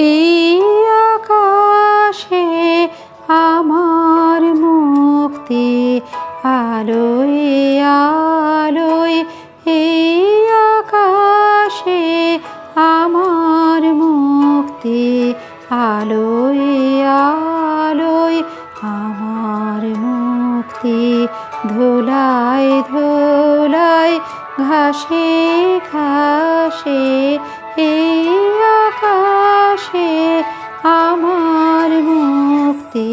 এই আকাশে আমার মুক্তি, আলোয় আলোয়, এই আকাশে আমার মুক্তি, আলোয় আলোয় আমার মুক্তি। ধুলায় ধুলায়, ঘাসে ঘাসে এই আকাশে আমার মুক্তি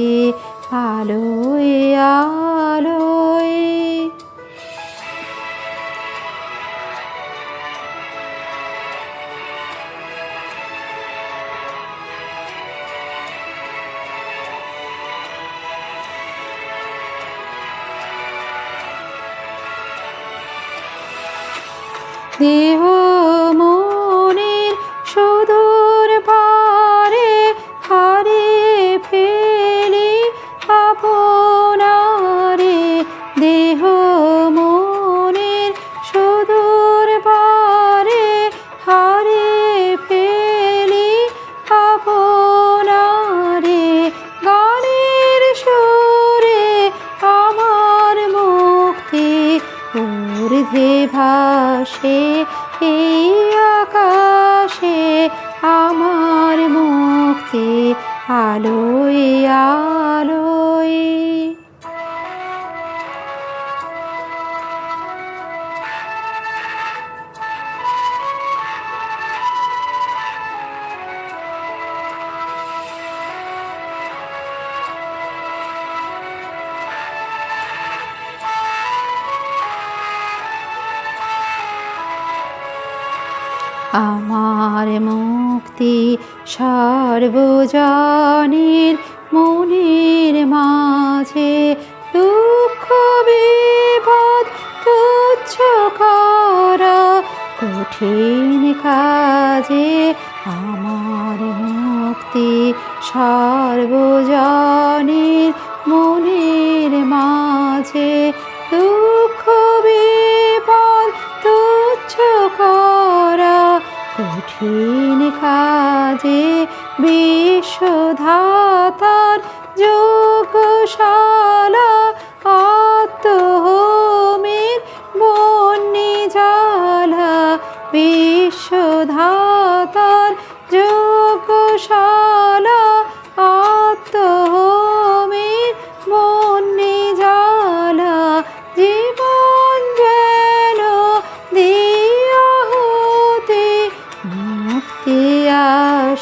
আলোয় আলোয়। দেহ ঊর্ধ্বে ভাসে এই আকাশে আমার মুক্তি আলোয় আলোয়। আমার মুক্তি সর্বজনের মনের মাঝে দুঃখ, বিপদ, তুচ্ছ করা, কঠিন কাজে আমার মুক্তি সর্বজনের মনের মাঝে কঠিন কাজে বিশ্বধাতার যোগশালা আত্মহোমের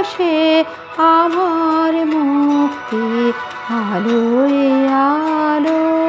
আসে আমার মুক্তি আলোয় আলো